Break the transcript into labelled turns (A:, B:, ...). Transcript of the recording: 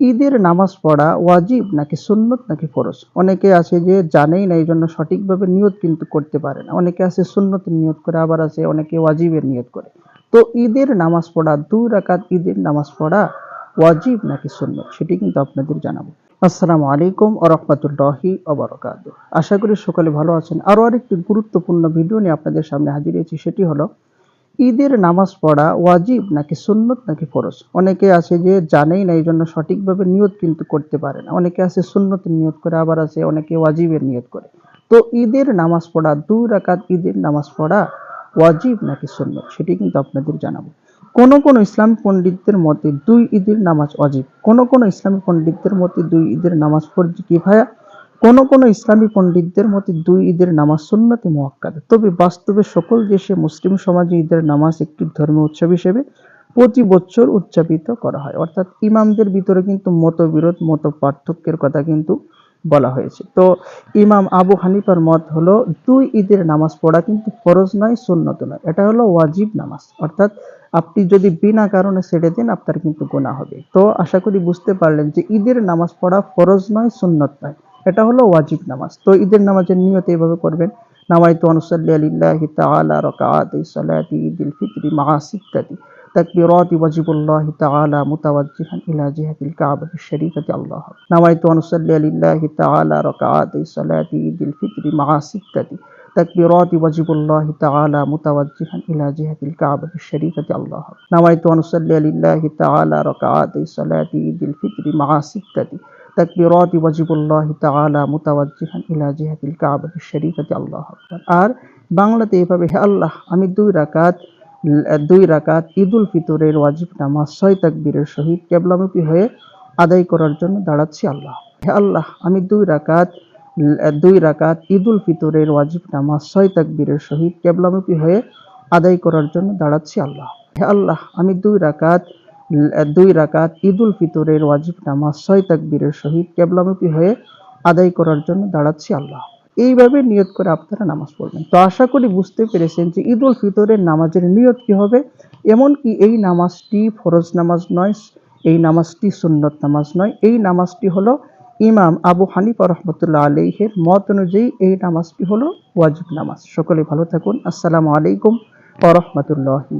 A: ঈদের নামাজ পড়া ওয়াজিব নাকি সুন্নত নাকি ফরজ? অনেকে আছে যে জানেই না এই জন্য সঠিকভাবে নিয়ত কিন্তু করতে পারে না। অনেকে আছে সুন্নতের নিয়ত করে, আবার আছে অনেকে ওয়াজিবের নিয়ত করে। তো ঈদের নামাজ পড়া, দুই রাকাত ঈদের নামাজ পড়া ওয়াজিব নাকি সুন্নত? সেটি কিন্তু আপনাদের জানাব। আসসালামু আলাইকুম রহমতুল্লাহি অবরকাত আশা করি সকালে ভালো আছেন। আরও আরেকটি গুরুত্বপূর্ণ ভিডিও নিয়ে আপনাদের সামনে হাজির হয়েছি, সেটি হলো ঈদের নামাজ পড়া ওয়াজিব নাকি সুন্নত নাকি ফরজ? অনেকে আছে যে জানেই না এই জন্য সঠিকভাবে নিয়ত কিন্তু করতে পারে না। অনেকে আছে সুন্নতের নিয়ত করে, আবার আছে অনেকে ওয়াজিবের নিয়ত করে। তো ঈদের নামাজ পড়া, দুই রাকাত ঈদের নামাজ পড়া ওয়াজিব নাকি সুন্নত? সেটি কিন্তু আপনাদের জানাব। কোন কোন ইসলাম পণ্ডিতদের মতে দুই ঈদের নামাজ অজিব কোন কোন ইসলামী পণ্ডিতদের মতে দুই ঈদের নামাজ ফরজ কিফায়া কোন কোন ইসলামী পণ্ডিতদের মতে দুই ঈদের নামাজ সুন্নতে মোয়াক্কাদ। তবে বাস্তবে সকল দেশে মুসলিম সমাজে ঈদের নামাজ একটি ধর্মীয় উৎসব হিসেবে প্রতি বছর উদযাপিত করা হয়। অর্থাৎ ইমামদের ভিতরে কিন্তু মতবিরোধ মত পার্থক্যের কথা কিন্তু বলা হয়েছে। তো ইমাম আবু হানিফার মত হলো, দুই ঈদের নামাজ পড়া কিন্তু ফরজ নয়, সুন্নত নয়। এটা হলো ওয়াজিব নামাজ। অর্থাৎ আপনি যদি বিনা কারণে ছেড়ে দেন, আপনার কিন্তু গোনা হবে। তো আশা করি বুঝতে পারলেন যে ঈদের নামাজ পড়া ফরজ নয়, সুন্নত নয়। এটা হলো ওয়াজিব নামাজ তো ঈদের নামাজের নিয়ত এইভাবে করবেন নামাইতু আনুসাল্লি আলিল্লাহি তাআলা রাকাআতি সালাতি ঈদুল ফিতরি মা সিত্তাতি تكبيرات واجب الله تعالى متوجها إلى جهة الكعبة الشريفة الله نويت أن أصلي لله تعالى ركعات صلاة عيد الفطر مع ستة تكبيرات واجب الله تعالى متوجها إلى جهة الكعبة الشريفة الله نويت أن أصلي لله تعالى ركعات صلاة عيد الفطر مع ستة তাকবিরত ওয়াজিবুল্লাহ তালা মুতাওয়াজিহান ইলা জিহাদিল কাবাহ শরীফাতে আল্লাহ আকবর। আর বাংলাতে এভাবে হে আল্লাহ, আমি দুই রাকাত দুই রাকাত ঈদুল ফিতরের ওয়াজিব নামাজ, ছয় তাকবীরের সহিত কেবলামুখী হয়ে আদায় করার জন্য দাঁড়াচ্ছি, আল্লাহ। হে আল্লাহ, আমি দুই রাকাত দুই রাকাত ঈদুল ফিতরের ওয়াজিব নামাজ, ছয় তাকবীরের সহিত কেবলামুখী হয়ে আদায় করার জন্য দাঁড়াচ্ছি, আল্লাহ। হে আল্লাহ, আমি দুই রাকাত দুই রাকাত ঈদুল ফিতরের ওয়াজিব নামাজ, ছয় তাকবীরের সহিত কেবলামুখী হয়ে আদায় করার জন্য দাঁড়াচ্ছি আল্লাহ। এইভাবে নিয়ত করে আপনারা নামাজ পড়বেন। তো আশা করি বুঝতে পেরেছেন যে ঈদ উল ফিতরের নামাজের নিয়ত কি হবে। এমনকি এই নামাজটি ফরজ নামাজ নয়, এই নামাজটি সুন্নত নামাজ নয়। এই নামাজটি হলো ইমাম আবু হানিফা রহমতুল্লাহ আলহের মত অনুযায়ী এই নামাজটি হলো ওয়াজিব নামাজ। সকলে ভালো থাকুন। আসসালামু আলাইকুম ওরহমতুল্লাহি